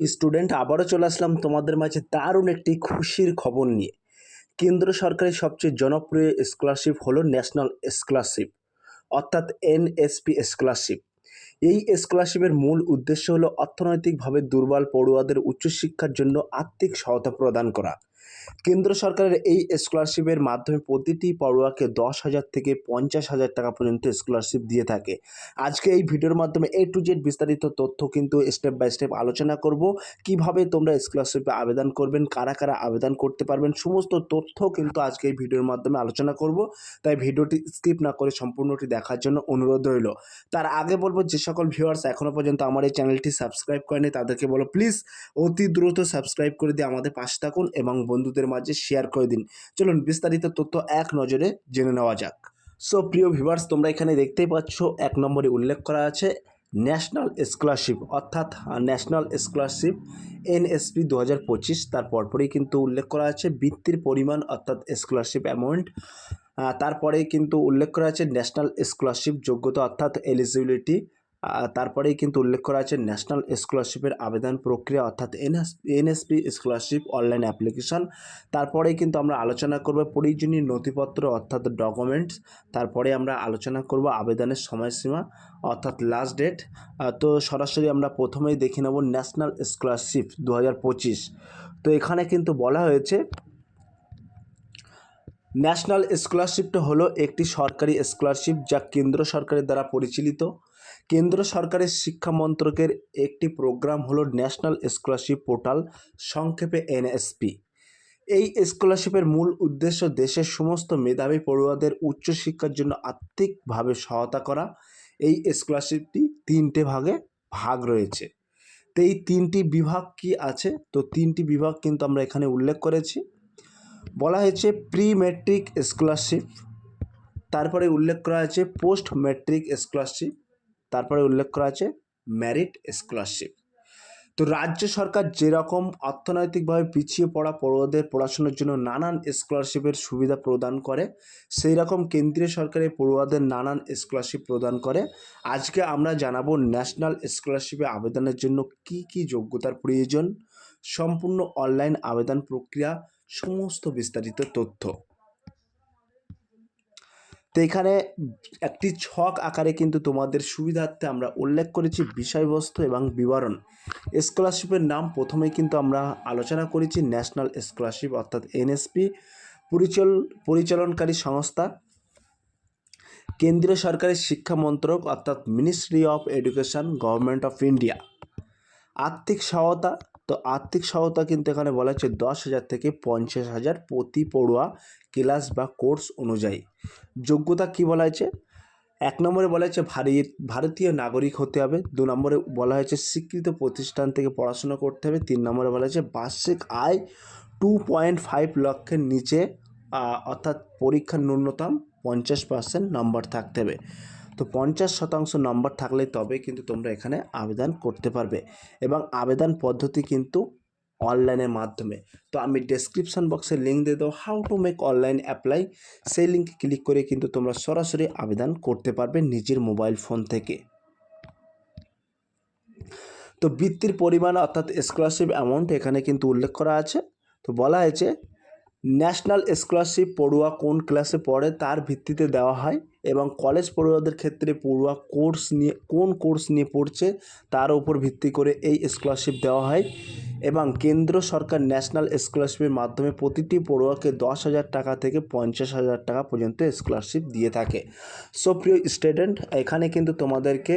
Student আবারও চলে আসলাম তোমাদের মাঝে দারুণ একটি খুশির খবর নিয়ে। কেন্দ্র সরকারের সবচেয়ে জনপ্রিয় স্কলারশিপ হলো ন্যাশনাল স্কলারশিপ অর্থাৎ এনএসপি স্কলারশিপ এই স্কলারশিপের মূল উদ্দেশ্য হলো অর্থনৈতিকভাবে দুর্বল পড়ুয়াদের উচ্চশিক্ষার জন্য আর্থিক সহায়তা প্রদান করা। কেন্দ্র সরকারের এই স্কলারশিপের মাধ্যমে প্রতিটি পড়ুয়াকে দশ হাজার থেকে পঞ্চাশ হাজার টাকা পর্যন্ত স্কলারশিপ দিয়ে থাকে। আজকে এই ভিডিওর মাধ্যমে এ টু জেড বিস্তারিত তথ্য কিন্তু স্টেপ বাই স্টেপ আলোচনা করব। কীভাবে তোমরা স্কলারশিপে আবেদন করবেন, কারা কারা আবেদন করতে পারবেন, সমস্ত তথ্য কিন্তু আজকে এই ভিডিওর মাধ্যমে আলোচনা করব। তাই ভিডিওটি স্কিপ না করে সম্পূর্ণটি দেখার জন্য অনুরোধ রইল। তার আগে বলব যে সকল ভিউয়ার্স এখনও পর্যন্ত আমার এই চ্যানেলটি সাবস্ক্রাইব করেনি, তাদেরকে বলো প্লিজ অতি দ্রুত সাবস্ক্রাইব করে দিয়ে আমাদের পাশে থাকুন এবং বন্ধুদের মাঝে শেয়ার করে দিন। চলুন বিস্তারিত তথ্য এক নজরে জেনে নেওয়া যাক। সো প্রিয় ভিউয়ার্স তোমরা এখানে দেখতেই পাচ্ছ, এক নম্বরে উল্লেখ করা আছে ন্যাশনাল স্কলারশিপ অর্থাৎ ন্যাশনাল স্কলারশিপ এনএসপি দু হাজার পঁচিশ, তার পরপরেই কিন্তু উল্লেখ করা আছে, বৃত্তির পরিমাণ, অর্থাৎ স্কলারশিপ অ্যামাউন্ট তারপরে কিন্তু উল্লেখ করা আছে ন্যাশনাল স্কলারশিপ যোগ্যতা, অর্থাৎ এলিজিবিলিটি তারপরেই কিন্তু উল্লেখ করা আছে ন্যাশনাল স্কলারশিপের আবেদন প্রক্রিয়া, অর্থাৎ NS, NSP scholarship online application. তারপরেই কিন্তু আমরা আলোচনা করব প্রয়োজনীয় নথিপত্র, অর্থাৎ ডকুমেন্টস। তারপরে আমরা আলোচনা করব আবেদনের সময়সীমা, অর্থাৎ লাস্ট ডেট তো সরাসরি আমরা প্রথমেই দেখে নেব ন্যাশনাল স্কলারশিপ দু হাজার পঁচিশ। তো এখানে কিন্তু বলা হয়েছে, ন্যাশনাল স্কলারশিপটা হলো একটি সরকারি স্কলারশিপ যা কেন্দ্র সরকারের দ্বারা পরিচালিত। কেন্দ্র সরকারের শিক্ষা মন্ত্রকের একটি প্রোগ্রাম হলো ন্যাশনাল স্কলারশিপ পোর্টাল, সংক্ষেপে এনএসপি। এই স্কলারশিপের মূল উদ্দেশ্য দেশের সমস্ত মেধাবী পড়ুয়াদের উচ্চশিক্ষার জন্য আর্থিকভাবে সহায়তা করা। এই স্কলারশিপটি তিনটে ভাগে ভাগ রয়েছে। তো এই তিনটি বিভাগ কি আছে? তো তিনটি বিভাগ কিন্তু আমরা এখানে উল্লেখ করেছি। বলা হয়েছে প্রি ম্যাট্রিক স্কলারশিপ, তারপরে উল্লেখ করা হয়েছে পোস্ট ম্যাট্রিক স্কলারশিপ তারপরে উল্লেখ করা আছে ম্যারিট স্কলারশিপ তো রাজ্য সরকার যেরকম অর্থনৈতিকভাবে পিছিয়ে পড়া পড়ুয়াদের পড়াশোনার জন্য নানান স্কলারশিপের সুবিধা প্রদান করে সেই রকম কেন্দ্রীয় সরকারের পড়ুয়াদের নানান স্কলারশিপ প্রদান করে। আজকে আমরা জানাব ন্যাশনাল স্কলারশিপে আবেদনের জন্য কি কি যোগ্যতার প্রয়োজন, সম্পূর্ণ অনলাইন আবেদন প্রক্রিয়া, সমস্ত বিস্তারিত তথ্য। তো এখানে একটি ছক আকারে কিন্তু তোমাদের সুবিধার্থে আমরা উল্লেখ করেছি বিষয়বস্তু এবং বিবরণ। স্কলারশিপের নাম প্রথমে কিন্তু আমরা আলোচনা করেছি ন্যাশনাল স্কলারশিপ অর্থাৎ এনএসপি, পরিচল, পরিচালনকারী সংস্থা, কেন্দ্রীয় সরকারের শিক্ষা মন্ত্রক অর্থাৎ ministry of education government of India আর্থিক সহায়তা তো আর্থিক সহায়তা কিন্তু এখানে বলা হচ্ছে দশ হাজার থেকে পঞ্চাশ হাজার প্রতি পড়ুয়া ক্লাস বা কোর্স অনুযায়ী। যোগ্যতা কি বলা হয়েছে? এক নম্বরে বলা হয়েছে ভারতীয় নাগরিক হতে হবে। দু নম্বরে বলা হয়েছে স্বীকৃত প্রতিষ্ঠান থেকে পড়াশোনা করতে হবে। তিন নম্বরে বলা হয়েছে বার্ষিক আয় টু পয়েন্ট ফাইভ লক্ষের নিচে অর্থাৎ পরীক্ষার ন্যূনতম পঞ্চাশ পার্সেন্ট নম্বর থাকতে হবে। তো পঞ্চাশ শতাংশ নম্বর থাকলে তবে কিন্তু তোমরা এখানে আবেদন করতে পারবে এবং আবেদন পদ্ধতি কিন্তু অনলাইনের মাধ্যমে। তো আমি ডেসক্রিপশন বক্সে লিঙ্ক দিয়ে দেবো how to make online apply সেই লিঙ্কে ক্লিক করে কিন্তু তোমরা সরাসরি আবেদন করতে পারবে নিজের মোবাইল ফোন থেকে। তো বৃত্তির পরিমাণ অর্থাৎ স্কলারশিপ অ্যামাউন্ট এখানে কিন্তু উল্লেখ করা আছে। তো বলা হয়েছে ন্যাশনাল স্কলারশিপ পড়ুয়া কোন ক্লাসে পড়ে তার ভিত্তিতে দেওয়া হয় এবং কলেজ পড়ুয়াদের ক্ষেত্রে পড়ুয়া কোর্স নিয়ে, কোন কোর্স নিয়ে পড়ছে তার উপর ভিত্তি করে এই স্কলারশিপ দেওয়া হয় এবং কেন্দ্র সরকার ন্যাশনাল স্কলারশিপের মাধ্যমে প্রতিটি পড়ুয়াকে দশ হাজার টাকা থেকে পঞ্চাশ হাজার টাকা পর্যন্ত স্কলারশিপ দিয়ে থাকে। সো প্রিয় স্টুডেন্ট, এখানে কিন্তু তোমাদেরকে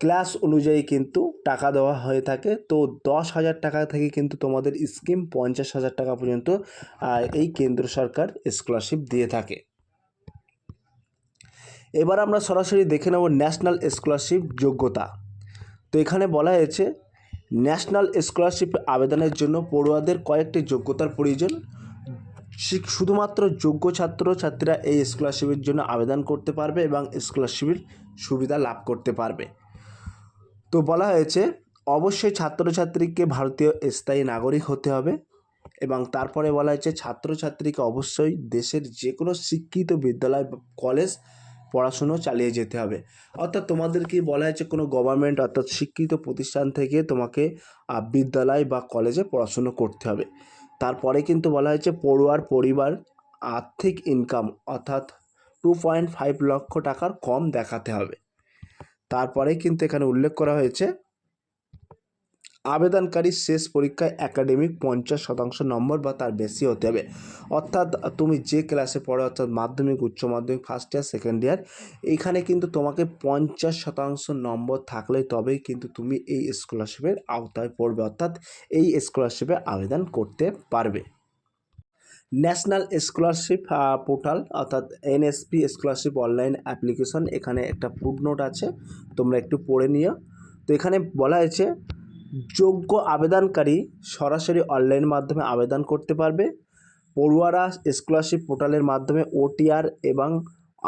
ক্লাস অনুযায়ী কিন্তু টাকা দেওয়া হয়ে থাকে। তো দশ হাজার টাকা থেকে কিন্তু তোমাদের স্কিম পঞ্চাশ হাজার টাকা পর্যন্ত এই কেন্দ্র সরকার স্কলারশিপ দিয়ে থাকে। এবার আমরা সরাসরি দেখে নেব ন্যাশনাল স্কলারশিপ যোগ্যতা। তো এখানে বলা হয়েছে ন্যাশনাল স্কলারশিপ আবেদনের জন্য পড়ুয়াদের কয়েকটি যোগ্যতার প্রয়োজন। শুধুমাত্র যোগ্য ছাত্র, ছাত্রীরা এই স্কলারশিপের জন্য আবেদন করতে পারবে এবং স্কলারশিপের সুবিধা লাভ করতে পারবে। তো বলা হয়েছে, অবশ্যই ছাত্রছাত্রীকে ভারতীয় স্থায়ী নাগরিক হতে হবে এবং তারপরে বলা হয়েছে, ছাত্রছাত্রীকে অবশ্যই দেশের যে কোনো শিক্ষিত বিদ্যালয় কলেজ পড়াশুনো চালিয়ে যেতে হবে। অর্থাৎ তোমাদেরকে বলা হয়েছে, কোনো গভর্নমেন্ট অর্থাৎ শিক্ষিত প্রতিষ্ঠান থেকে তোমাকে বিদ্যালয় বা কলেজে পড়াশুনো করতে হবে। তারপরে কিন্তু বলা হয়েছে, পড়ুয়ার পরিবার আর্থিক ইনকাম অর্থাৎ টু পয়েন্ট ফাইভ লক্ষ টাকার কম দেখাতে হবে। তারপরে কিন্তু এখানে উল্লেখ করা হয়েছে আবেদনকারী শেষ পরীক্ষায় একাডেমিক পঞ্চাশ শতাংশ নম্বর বা তার বেশি হতে হবে। অর্থাৎ তুমি যে ক্লাসে পড়ো, অর্থাৎ মাধ্যমিক, উচ্চ মাধ্যমিক ফার্স্ট ইয়ার সেকেন্ড ইয়ার এইখানে কিন্তু তোমাকে পঞ্চাশ শতাংশ নম্বর থাকলে তবেই কিন্তু তুমি এই স্কলারশিপের আওতায় পড়বে। অর্থাৎ এই স্কলারশিপে আবেদন করতে পারবে। ন্যাশনাল স্কলারশিপ পোর্টাল, অর্থাৎ এনএসপি স্কলারশিপ অনলাইন অ্যাপ্লিকেশন, এখানে একটা ফুড নোট আছে, তোমরা একটু পড়ে নিও। তো এখানে বলা হয়েছে, যোগ্য আবেদনকারী সরাসরি অনলাইন মাধ্যমে আবেদন করতে পারবে। পড়ুয়ারা স্কলারশিপ পোর্টালের মাধ্যমে ওটিআর এবং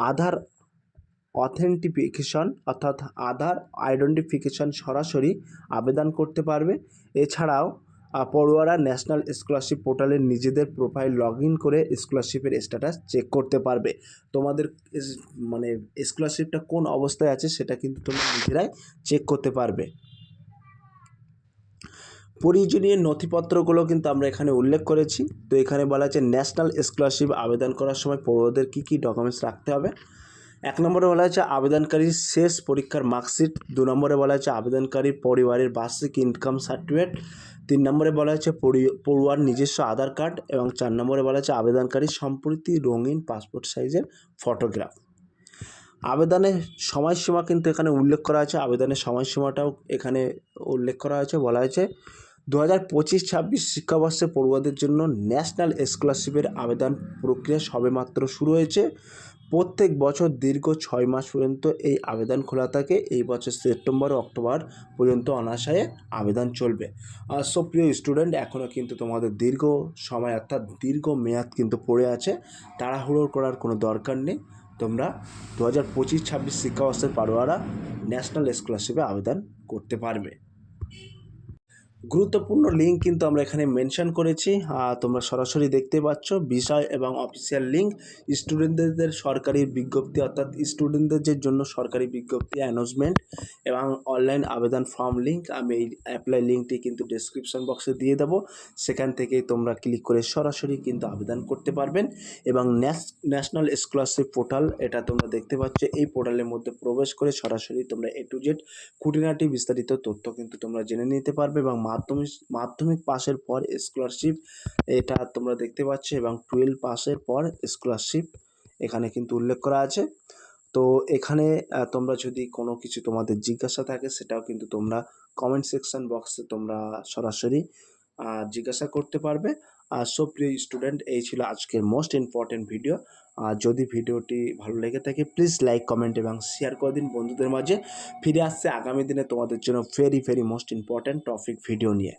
আধার অথেন্টিফিকেশন, অর্থাৎ আধার আইডেন্টিফিকেশন সরাসরি আবেদন করতে পারবে। এছাড়াও পড়ুয়ারা ন্যাশনাল স্কলারশিপ পোর্টালে নিজেদের প্রোফাইল লগ ইন করে স্কলারশিপের স্ট্যাটাস চেক করতে পারবে। তোমাদের মানে স্কলারশিপটা কোন অবস্থায় আছে সেটা কিন্তু তোমরা নিজেরাই চেক করতে পারবে। প্রয়োজনীয় নথিপত্রগুলো কিন্তু আমরা এখানে উল্লেখ করেছি। তো এখানে বলা আছে ন্যাশনাল স্কলারশিপ আবেদন করার সময় পড়ুয়াদের কী কী ডকুমেন্টস রাখতে হবে। এক নম্বরে বলা হয়েছে আবেদনকারীর শেষ পরীক্ষার মার্কশিট। দু নম্বরে বলা হয়েছে আবেদনকারীর পরিবারের বার্ষিক ইনকাম সার্টিফিকেট। তিন নম্বরে বলা হয়েছে পড়ি- পড়ুয়ার নিজস্ব আধার কার্ড। এবং চার নম্বরে বলা হয়েছে আবেদনকারীর সম্প্রতি রঙিন পাসপোর্ট সাইজের ফটোগ্রাফ। আবেদনের সময়সীমা কিন্তু এখানে উল্লেখ করা আছে। আবেদনের সময়সীমাটাও এখানে উল্লেখ করা হয়েছে বলা হয়েছে দু হাজার পঁচিশ ছাব্বিশ শিক্ষাবর্ষে পড়ুয়াদের জন্য ন্যাশনাল স্কলারশিপের আবেদন প্রক্রিয়া সবেমাত্র শুরু হয়েছে। প্রত্যেক বছর দীর্ঘ ছয় মাস পর্যন্ত এই আবেদন খোলা থাকে। এই বছর সেপ্টেম্বর, অক্টোবর পর্যন্ত অনাশয়ে আবেদন চলবে। আর প্রিয় স্টুডেন্ট এখনও কিন্তু তোমাদের দীর্ঘ সময় অর্থাৎ দীর্ঘ মেয়াদ কিন্তু পড়ে আছে। তাড়াহুড়ো করার কোনো দরকার নেই। তোমরা দু হাজার পঁচিশ ছাব্বিশ শিক্ষাবর্ষের পাড়ুয়ারা ন্যাশনাল স্কলারশিপে আবেদন করতে পারবে। গুরুত্বপূর্ণ লিঙ্ক কিন্তু আমরা এখানে মেনশন করেছি। তোমরা সরাসরি দেখতে পাচ্ছ। বিষয় এবং অফিসিয়াল লিঙ্ক স্টুডেন্টদের সরকারি বিজ্ঞপ্তি অর্থাৎ স্টুডেন্টদের জন্য সরকারি বিজ্ঞপ্তি অ্যানাউন্সমেন্ট এবং অনলাইন আবেদন ফর্ম লিঙ্ক আমি এই অ্যাপ্লাই লিঙ্কটি কিন্তু ডেসক্রিপশন বক্সে দিয়ে দেবো। সেখান থেকে তোমরা ক্লিক করে সরাসরি কিন্তু আবেদন করতে পারবেন এবং ন্যাশ- ন্যাশনাল স্কলারশিপ পোর্টাল এটা তোমরা দেখতে পাচ্ছ, এই পোর্টালের মধ্যে প্রবেশ করে সরাসরি তোমরা এ টু জেড খুঁটিনাটি বিস্তারিত তথ্য কিন্তু তোমরা জেনে নিতে পারবে এবং মাধ্যমিক মাধ্যমিক পাশের পর স্কলারশিপ এটা তোমরা দেখতে পাচ্ছ এবং টুয়েলভ পাশের পর স্কলারশিপ এখানে কিন্তু উল্লেখ করা আছে। তো এখানে তোমরা যদি কোনো কিছু তোমাদের জিজ্ঞাসা থাকে সেটাও কিন্তু তোমরা কমেন্ট সেকশন বক্সে তোমরা সরাসরি জিজ্ঞাসা করতে পারবে। আর সো প্রিয় স্টুডেন্ট এই ছিল আজকের মোস্ট ইম্পর্টেন্ট ভিডিও আর যদি ভিডিওটি ভালো লেগে থাকে প্লিজ লাইক কমেন্ট এবং শেয়ার করে দিন বন্ধুদের মাঝে। ফিরে আসছে আগামী দিনে তোমাদের জন্য very very most important topic video নিয়ে।